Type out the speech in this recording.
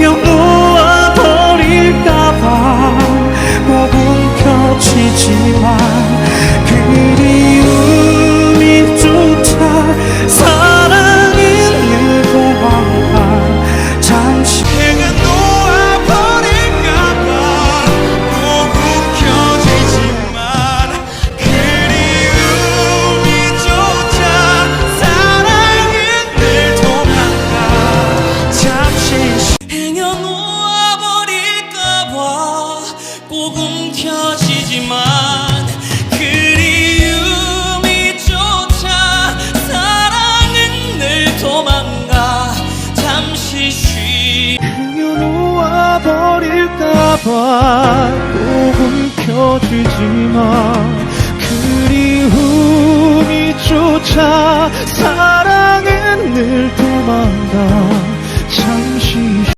you. 움켜쥐지만 그리움이 쫓아 사랑은 늘 도망가 잠시 쉬 행여 놓아버릴까봐 꼭 움켜쥐지만 그리움이 쫓아 도망가